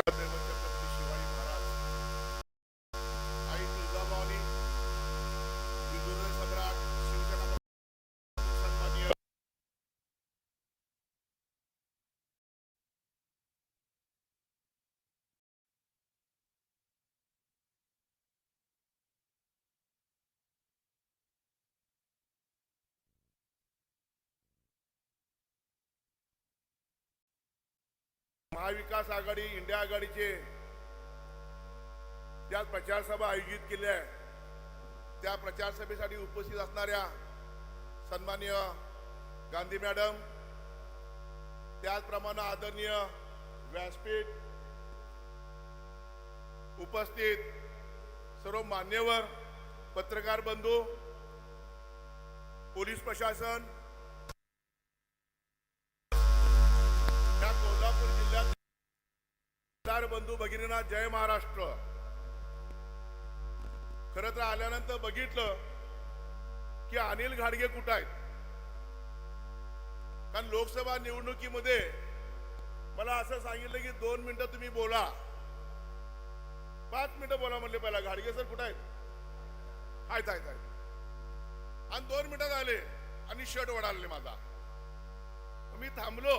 छत्रपती महाविकास आघाडी India आघाडीचे ज्या प्रचारसभा आयोजित केल्या आहे त्या प्रचारसभेसाठी उपस्थित असणाऱ्या सन्माननीय गांधी मॅडम त्याचप्रमाणे आदरणीय व्यासपीठ उपस्थित सर्व मान्यवर पत्रकार बंधू पोलीस प्रशासन बंधू भगिनींना जय महाराष्ट्र. खरं तर आल्यानंतर बघितलं की अनिल घाडगे कुठं आहेत? कारण लोकसभा निवडणुकीमध्ये मला असं सांगितलं की दोन मिनिटं तुम्ही बोला. पाच मिनिटं बोला म्हणले पहिला. घाडगे सर कुठं आहेत? आहेत आहेत आहेत. आणि दोन मिनिटात आले आणि शर्ट वडाले माझा. मी थांबलो.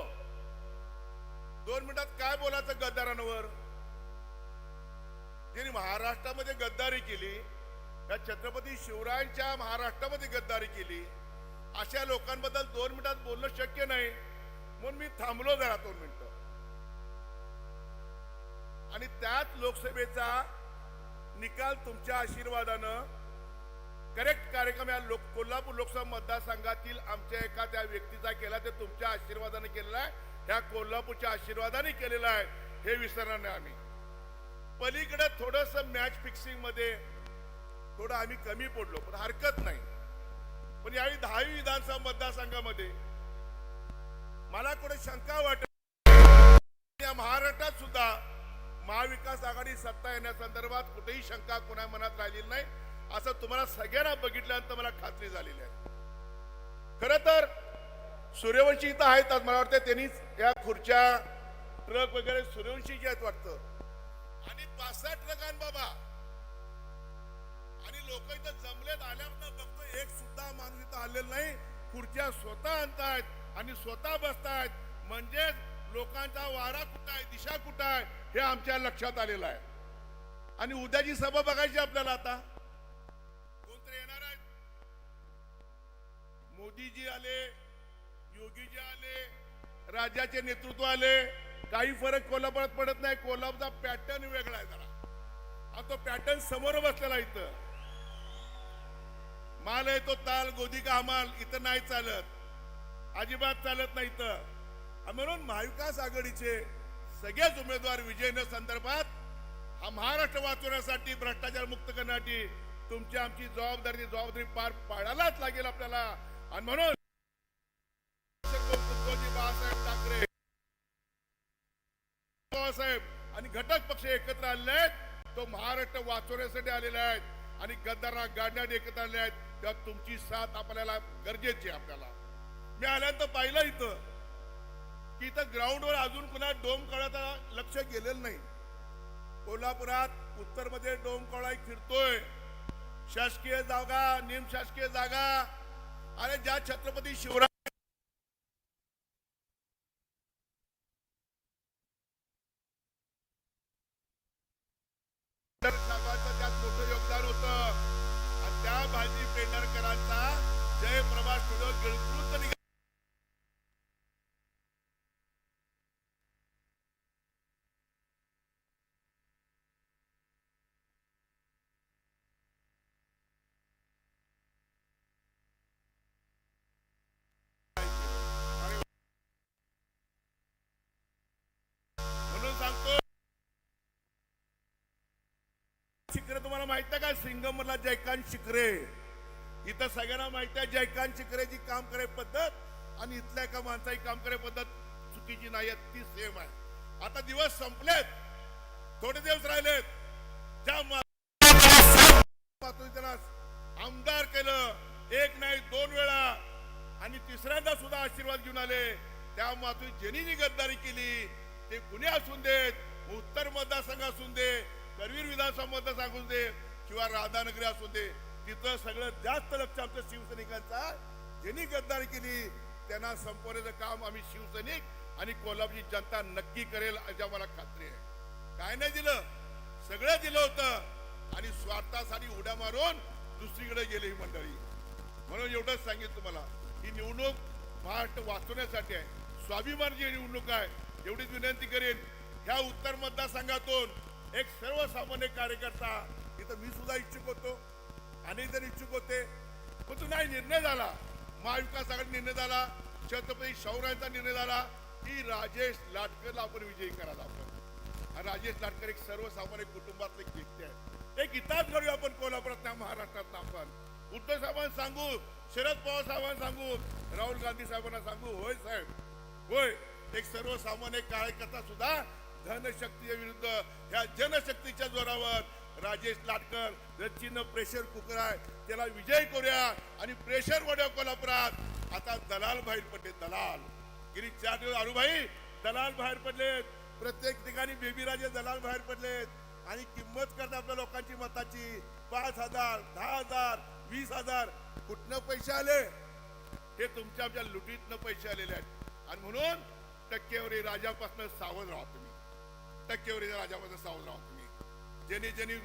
दोन मिनिटात काय बोलायचं गद्दारांवर? ज्यांनी महाराष्ट्रामध्ये गद्दारी केली या छत्रपती शिवरायांच्या महाराष्ट्रामध्ये गद्दारी केली अशा लोकांबद्दल दोन मिनिटात बोलणं शक्य नाही. म्हणून मी थांबलो जरा दोन मिनिट. आणि त्याच लोकसभेचा निकाल तुमच्या आशीर्वादानं करेक्ट कार्यक्रम या लोक कोल्हापूर लोकसभा मतदारसंघातील आमच्या एका त्या व्यक्तीचा केला ते तुमच्या आशीर्वादाने केलेला आहे. ह्या कोल्हापूरच्या आशीर्वादाने केलेला आहे. हे विसरणार नाही आम्ही. पलीकडे थोडस मॅच फिक्सिंगमध्ये थोडं आम्ही कमी पडलो पण हरकत नाही. पण यावेळी दहावी विधानसभा मतदारसंघामध्ये मला कुठे शंका वाटत या महाराष्ट्रात सुद्धा महाविकास आघाडी सत्ता येण्यासंदर्भात कुठेही शंका कोणा मनात राहिलेली नाही असं तुम्हाला सगळ्यांना बघितल्यानंतर मला खात्री झालेली आहे. खर तर सूर्यवंशी इथं आहेत मला वाटतं त्यांनीच या खुर्च्या ट्रक वगैरे सूर्यवंशीचे आहेत वाटतं. आणि पाच सहा ट्रक आण बाबा. आणि लोक इथं जमलेत आल्यावर बघतो एक सुद्धा माणूस इथं आलेला नाही. खुर्च्या स्वतः आणतायत आणि स्वतः बसतायत. म्हणजेच लोकांचा वारा कुठं आहे दिशा कुठं आहे हे आमच्या लक्षात आलेलं आहे. आणि उद्याची सभा बघायची आपल्याला आता. कोणतरी येणार आहेत मोदीजी आले योगीजी आले राज्याचे नेतृत्व आले. काही फरक कोल्हापुरात पडत नाही. कोल्हापूरचा पॅटर्न वेगळा आहे जरा. आणि तो पॅटर्न समोर बसलेला इथं. माल आहे तो ताल गोदी का हमाल इथं नाही चालत. अजिबात चालत नाही इथं. म्हणून महाविकास आघाडीचे सगळेच उमेदवार विजय संदर्भात हा महाराष्ट्र वाचवण्यासाठी भ्रष्टाचार मुक्त करण्यासाठी तुमची आमची जबाबदारी जबाबदारी पार पाडायलाच लागेल आपल्याला. आणि म्हणून बाबासाहेब आणि घटक पक्ष एकत्र आलेले आहेत. तो महाराष्ट्र वाचवण्यासाठी आलेला आहेत आणि गद्दारांना गाडण्यात एकत्र आले आहेत. तेव्हा तुमची साथ आपल्याला गरजेची आपल्याला. मी आल्यानंतर पाहिलं इथं की इथं ग्राउंडवर अजून कुणा डोम काढायचा लक्ष गेलेलं नाही. कोल्हापुरात उत्तरमध्ये डोम काढा फिरतोय. शासकीय जागा निम शासकीय जागा. अरे ज्या छत्रपती शिवराय அவர்கள் सुद्धा गिळकृत शिकरे तुम्हाला माहीत आहे का? सिंगमला जयकांत शिकरे इथं सगळ्यांना माहीत आहे जयकांत शिकरेची काम करे पद्धत आणि इथल्या एका माणसाची काम करे पद्धत चुकीची नाही आहे ती सेम आहे. आता दिवस संपलेत थोडे दिवस राहिलेत. ज्या त्यांना आमदार केलं एक नाही दोन वेळा. आणि तिसऱ्यांदा सुद्धा आशीर्वाद घेऊन आले. त्या मातोश्री ज्यांनी जी गद्दारी केली ते गुन्हे असून देत? उत्तर मतदारसंघ असून दे करवीर विधानसभा मतदारसंघ असून दे किंवा राधानगरी असू दे. तिथं सगळं जास्त लक्ष आमच्या शिवसैनिकांचा ज्यांनी गद्दारी केली त्यांना संपवण्याचं काम आम्ही शिवसैनिक आणि कोल्हापूरची जनता नक्की करेल याची आम्हाला खात्री आहे. काय नाही दिलं सगळं दिलं होतं आणि स्वार्थासाठी उड्या मारून दुसरीकडे गेले ही मंडळी. म्हणून एवढंच सांगेन तुम्हाला ही निवडणूक महाराष्ट्र वाचवण्यासाठी आहे. स्वाभिमानाची निवडणूक आहे एवढीच विनंती करेन. ह्या उत्तर मतदारसंघातून एक सर्वसामान्य कार्यकर्ता इथं मी सुद्धा इच्छुक होतो. अनेक जण इच्छुक होते पण तो नाही निर्णय झाला. महाविकास आघाडी निर्णय झाला छत्रपती शाहूरायांचा निर्णय झाला की राजेश लाटकरला आपण विजयी करायला आपण राजेश लाटकर एक सर्वसामान्य कुटुंबातले एक व्यक्ती आहे एक इतिहास घडूया आपण कोल्हापुरात महाराष्ट्रात आपण. उद्धव साहेबांना सांगू शरद पवार साहेबांना सांगू राहुल गांधी साहेबांना सांगू होय साहेब. होय एक सर्वसामान्य कार्यकर्ता सुद्धा धनशक्तीच्या विरुद्ध ह्या जनशक्तीच्या जोरावर राजेश लाटकर रचिन प्रेशर कुकर आहे. त्याला विजय करूया आणि प्रेशर वाढव कोल्हापुरात. आता दलाल बाहेर पडले दलाल. गेली चार दिवस अरुभाई दलाल बाहेर पडलेत. प्रत्येक ठिकाणी बेबीराजे दलाल बाहेर पडलेत. आणि किंमत करतात आपल्या लोकांची मताची. पाच हजार दहा हजार वीस हजार. कुठनं पैसे आले? हे तुमच्या आमच्या लुटीतनं पैसे आलेले आहेत. आणि म्हणून टक्केवारी राजापासून सावध राहा तुम्ही. टक्केवारी राजापासून सावध राहा ज्यांनी ज्यांनी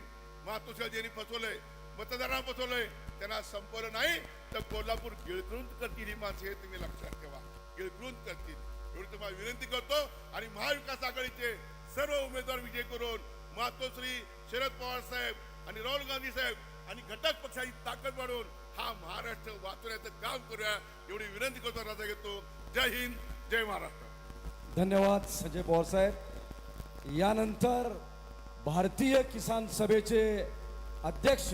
मातोश्री ज्यांनी फसवलंय मतदारांना फसवलंय त्यांना संपवलं नाही तर कोल्हापूर गिळकृंत करतील ही माणसं हे तुम्ही लक्षात ठेवा गिळकृंत करतील एवढी तुम्हाला विनंती करतो आणि महाविकास आघाडीचे सर्व उमेदवार विजय करून मातोश्री शरद पवार साहेब आणि राहुल गांधी साहेब आणि घटक पक्षाची ताकद वाढवून हा महाराष्ट्र वाचवण्याचं काम करूया एवढी विनंती करतो राजा घेतो जय हिंद जय महाराष्ट्र धन्यवाद संजय पवार साहेब यानंतर भारतीय किसान सभेचे अध्यक्ष